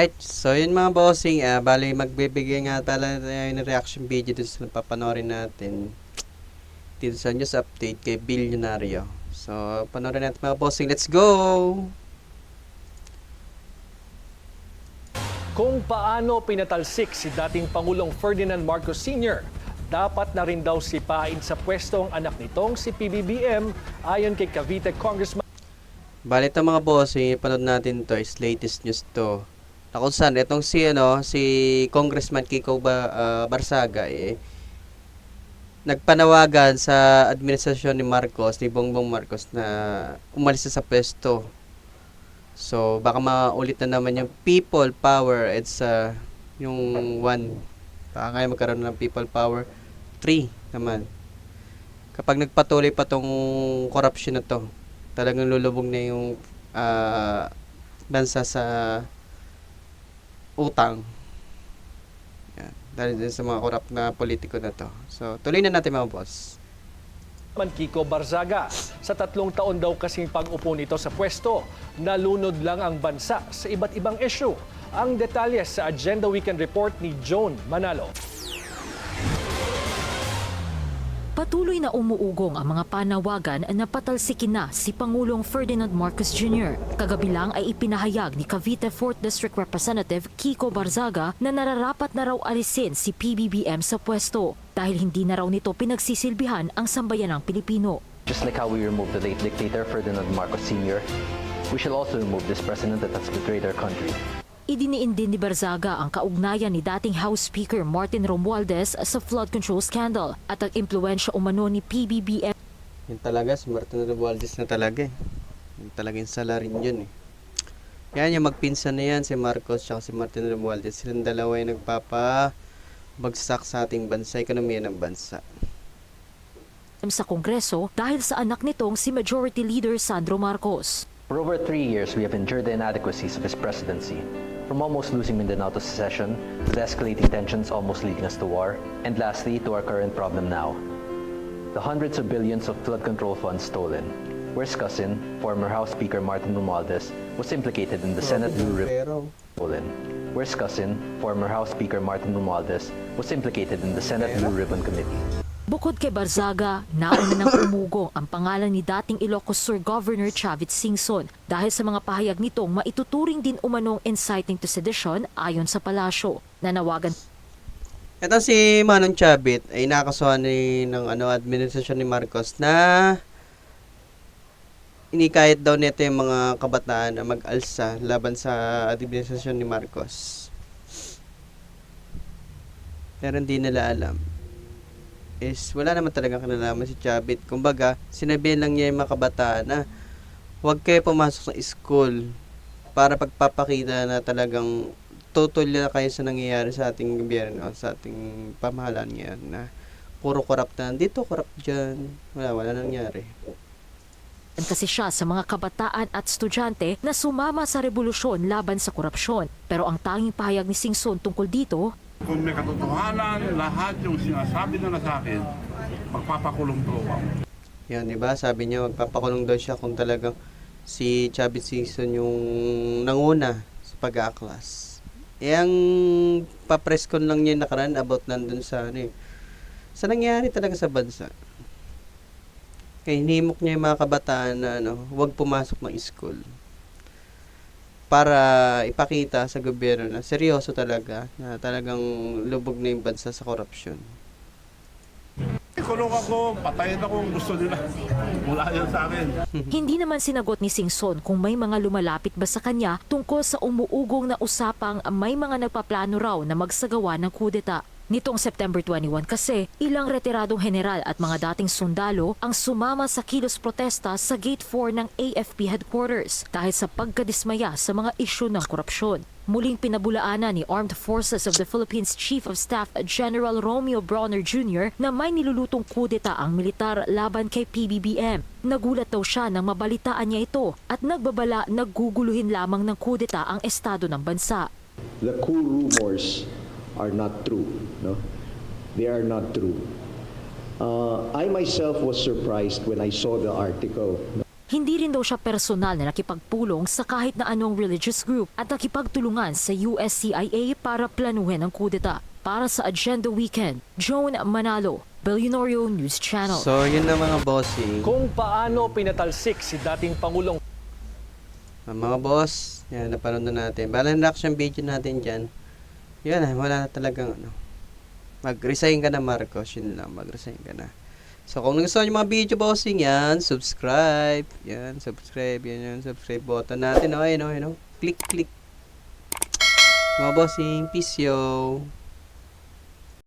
Alright, so yun mga bossing, ah, bali magbibigay nga pala tayo ng reaction video dito sa papanorin natin dito sa news update kay Bilyonaryo. So, panoorin natin mga bossing, let's go! Kung paano pinatalsik si dating Pangulong Ferdinand Marcos Sr., dapat na rin daw sipain sa pwesto ang anak nitong si PBBM ayon kay Cavite Congressman Bali ito mga bossing, panood natin to, is latest news to. Na kung saan, itong si, ano, si Congressman Kiko ba, ah, Barsaga, eh, nagpanawagan sa administrasyon ni Marcos, ni Bongbong Marcos na umalis sa pwesto. So, baka maulit na naman yung people power. It's uh, yung one. Baka kaya magkaroon ng people power. Three naman. Kapag nagpatuloy pa tong corruption na to, talagang lulubog na yung ah, bansa sa utang. Yan. Dahil din sa mga corrupt na politiko na to. So, tuloy na natin mga boss. Kiko Barzaga. Sa tatlong taon daw kasing pag-upo nito sa pwesto, nalunod lang ang bansa sa iba't ibang issue. Ang detalye sa Agenda Weekend Report ni Joan Manalo. Patuloy na umuugong ang mga panawagan na patalsikin na si Pangulong Ferdinand Marcos Jr. Kagabi lang ay ipinahayag ni Cavite 4th District Representative Kiko Barzaga na nararapat na raw alisin si PBBM sa pwesto dahil hindi na raw nito pinagsisilbihan ang sambayanang Pilipino. Just like how we removed the late dictator Ferdinand Marcos Sr., we shall also remove this president that has betrayed our country. Idiniin din ni Barzaga ang kaugnayan ni dating House Speaker Martin Romualdez sa flood control scandal at ang impluensya umano ni PBBM Yun talaga, si Martin Romualdez na talaga eh. Yun talaga yung salarin yun eh. Yan yung magpinsan na yan, si Marcos at si Martin Romualdez. Silang dalawa yung nagpapa bagsak sa ating bansa, ekonomiya ng bansa. sa Kongreso dahil sa anak nitong si Majority Leader Sandro Marcos. For over three years, we have endured the inadequacies of his presidency. From almost losing Mindanao to secession, to the escalating tensions almost leading us to war, and lastly, to our current problem now. The hundreds of billions of flood control funds stolen. Where's cousin, former House Speaker Martin Romualdez, was implicated in the Senate Blue Ribbon stolen. Where's cousin, former House Speaker Martin Romualdez, was implicated in the Senate Blue Ribbon Committee. Bukod kay Barzaga, nauna nang umugong ang pangalan ni dating Ilocos Sur Governor Chavit Singson dahil sa mga pahayag nitong maituturing din umanong inciting to sedition ayon sa palasyo. Nanawagan Ito si Manong Chabit ay nakasuhan ni ng ano administrasyon ni Marcos na inikayat daw nito yung mga kabataan na mag-alsa laban sa administrasyon ni Marcos. Pero hindi nila alam is wala naman talaga kinalaman si Chabit. Kumbaga, sinabihan lang niya yung mga kabataan na huwag kayo pumasok sa school para pagpapakita na talagang tutol na kayo sa nangyayari sa ating gobyerno, sa ating pamahalaan ngayon na puro corrupt na. Dito corrupt dyan. Wala, wala nangyari. kasi siya sa mga kabataan at estudyante na sumama sa revolusyon laban sa korupsyon. Pero ang tanging pahayag ni Singson tungkol dito, Kung may katotohanan, lahat yung sinasabi na sa akin, magpapakulong to ako. Yan, di ba? Sabi niya, magpapakulong daw siya kung talagang si Chavit Singson yung nanguna sa pag-aaklas. Eh, ang papreskon lang niya nakaraan about nandun sa ano eh, sa nangyari talaga sa bansa. Kaya hinimok niya yung mga kabataan na ano, huwag pumasok ng school. Para ipakita sa gobyerno na seryoso talaga, na talagang lubog na yung bansa sa korupsyon. Kulong ako, patayin ako kung gusto nila. Wala yan sa akin. Hindi naman sinagot ni Singson kung may mga lumalapit ba sa kanya tungkol sa umuugong na usapang may mga nagpaplano raw na magsagawa ng kudeta. Nitong September 21 kasi, ilang retiradong general at mga dating sundalo ang sumama sa kilos protesta sa Gate 4 ng AFP headquarters dahil sa pagkadismaya sa mga isyu ng korupsyon. Muling pinabulaanan ni Armed Forces of the Philippines Chief of Staff General Romeo Bronner Jr. na may nilulutong kudeta ang militar laban kay PBBM. Nagulat daw siya nang mabalitaan niya ito at nagbabala nagguguluhin lamang ng kudeta ang estado ng bansa. the coup rumors are not true. No, they are not true. Uh, I myself was surprised when I saw the article. Hindi rin daw siya personal na nakipagpulong sa kahit na anong religious group at nakipagtulungan sa USCIA para planuhin ang kudeta. Para sa Agenda Weekend, Joan Manalo, Billionario News Channel. So, yun na mga bossing. Kung paano pinatalsik si dating Pangulong Ah, mga boss, yan, napanood na natin. Balang reaction video natin dyan. Yan, ah, wala na talagang ano. Mag-resign ka na, Marcos. Yun lang, mag-resign ka na. So, kung nagustuhan yung mga video bossing yan, subscribe. Yan, subscribe. Yan, yan, subscribe button natin. O, ayun, o, ayun, o. Click, click. Mga bossing, peace yo.